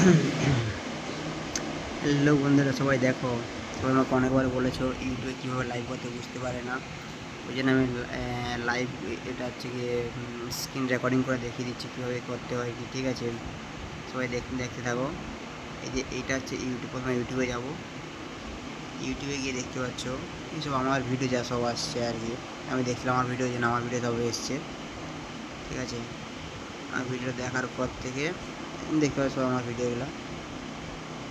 Hello বন্ধুরা, সবাই দেখো। আমাকে অনেকবার বলেছ, ইউটিউবে কীভাবে লাইভ করতে বুঝতে পারে না। ওই জন্য আমি লাইভ এটা হচ্ছে গিয়ে স্ক্রিন রেকর্ডিং করে দেখিয়ে দিচ্ছি কীভাবে করতে হয় কি, ঠিক আছে? সবাই দেখ, দেখতে থাকো। এই যে এইটা হচ্ছে ইউটিউব, প্রথমে ইউটিউবে যাব। ইউটিউবে গিয়ে দেখতে পাচ্ছ এইসব আমার ভিডিও যা সব আসছে আর কি। আমি দেখলাম আমার ভিডিও যেন আমার ভিডিও সব এসছে। ঠিক আছে? আমার ভিডিও দেখার পর থেকে দেখতে পাচ্ছ আমার ভিডিওগুলো,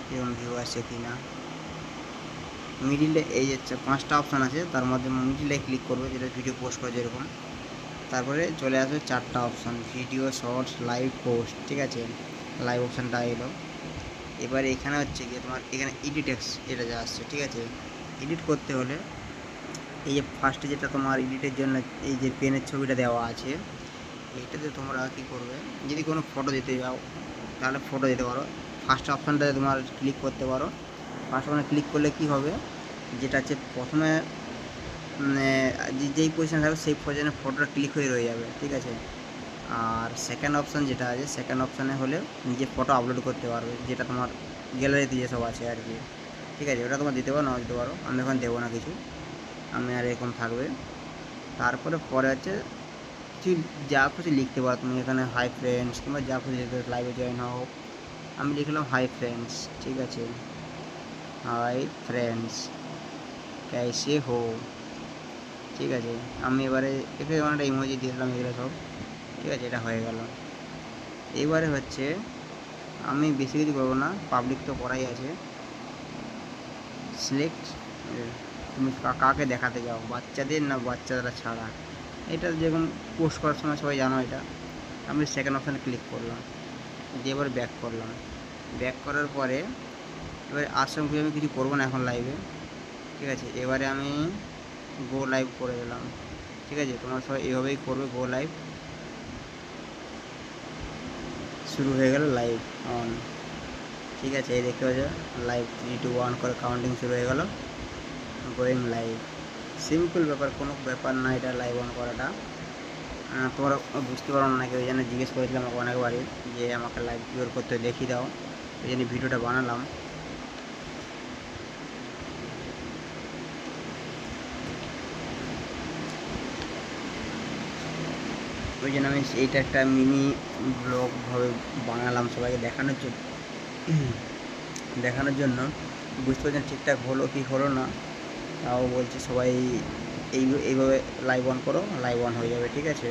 কীরকম ভিউ আসছে কি না মিডিলে এই যে পাঁচটা অপশান আছে, তার মধ্যে মিডিলে ক্লিক করবে, যেটা ভিডিও পোস্ট করে যেরকম। তারপরে চলে আসবে চারটা option video shorts live post ঠিক আছে? লাইভ অপশানটা এলো। এবার এখানে হচ্ছে গিয়ে তোমার এখানে এডিট এটা যা আসছে, ঠিক আছে? এডিট করতে হলে এই যে ফার্স্টে যেটা তোমার এডিটের জন্য এই যে পেনের ছবিটা দেওয়া আছে এইটাতে তোমরা কী করবে, যদি কোনো ফটো দিতে যাও তাহলে ফটো দিতে পারো। ফার্স্ট অপশানটাতে তোমার ক্লিক করতে পারো। ফার্স্ট অপশানে ক্লিক করলে কী হবে? যেটা হচ্ছে প্রথমে মানে যেই পজিশন থাকবে সেই পজিশনে ফটোটা ক্লিক হয়ে রয়ে যাবে, ঠিক আছে? আর সেকেন্ড অপশান যেটা আছে সেকেন্ড অপশানে হলে নিজে ফটো আপলোড করতে পারবে, যেটা তোমার গ্যালারিতে যেসব আছে আর কি। ঠিক আছে? ওটা তোমার দিতে পারো না দিতে পারো। আমি এখন দেবো না কিছু। আমি আর এরকম থাকবে। তারপরে পরে হচ্ছে কিছু যা খুশি লিখতে পারো। তুমি এখানে হাই ফ্রেন্ডস কিংবা যা খুশি লিখতে লাইভে জয়েন হও। আমি লিখলাম হাই ফ্রেন্ডস ঠিক আছে? হাই ফ্রেন্ডস ক্যাসে হো, ঠিক আছে? আমি এবারে এখানে অনেকটা ইমোজি দিয়ে দিলাম এগুলো সব, ঠিক আছে? এটা হয়ে গেল। এবারে হচ্ছে আমি বেশি কিছু করব না পাবলিক তো করাই আছে। সিলেক্ট তুমি কাকে দেখাতে যাও? বাচ্চাদের না বাচ্চারা ছাড়া? এটা যেরকম পোস্ট করার সময় সবাই জানো এটা, আমি সেকেন্ড অপশানে ক্লিক করলাম। দিয়ে এবার ব্যাক করলাম। ব্যাক করার পরে এবারে আশ্রম পুজো আমি কিছু করব না এখন লাইভে ঠিক আছে? এবারে আমি গো লাইভ করে দিলাম। ঠিক আছে? তোমরা সবাই এভাবেই করবে গো লাইভ শুরু হয়ে গেল লাইভ অন ঠিক আছে? এই দেখতে পাচ্ছ? লাইভ থ্রি টু ওয়ান করে কাউন্টিং শুরু হয়ে গেল। গোয়িং লাইভ সিম্পল ব্যাপার, কোনো ব্যাপার না এটা লাইভ অন করাটা। তোমরা বুঝতে পারো না ওই জন্য জিজ্ঞেস করেছিলাম আমাকে অনেকবারই যে আমাকে লাইভ কিওর করতে দেখিয়ে দাও। ওই জন্য ভিডিওটা বানালাম। ওই জন্য আমি এইটা একটা মিনি ব্লগভাবে বানালাম সবাইকে দেখানোর জন্য। দেখানোর জন্য বুঝতে পারছেন ঠিকঠাক হলো কি হলো না। তাও বলছি সবাই এই, এইভাবে লাইভ অন করো লাইভ অন হয়ে যাবে, ঠিক আছে?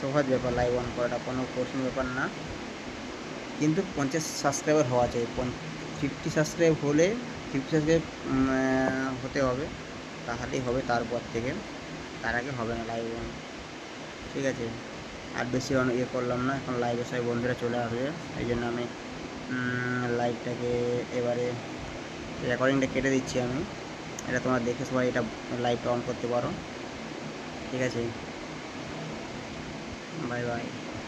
সহজ ব্যাপার লাইভ অন করাটা কোনো কঠিন ব্যাপার না। কিন্তু পঞ্চাশ সাবস্ক্রাইবার হওয়া চাই ফিফটি সাবস্ক্রাইব হলে ফিফটি সাবস্ক্রাইব হতে হবে, তাহলেই হবে তারপর থেকে। তার আগে হবে না লাইভ অন ঠিক আছে? আর বেশি অনেক ইয়ে করলাম না, এখন লাইভে সবাই বন্ধুরা চলে আসবে। এই জন্য আমি লাইভটাকে এবারে রেকর্ডিংটা কেটে দিচ্ছি আমি। এটা তোমরা দেখে সবাই এটা লাইভটা অন করতে পারো। ঠিক আছে? Bye bye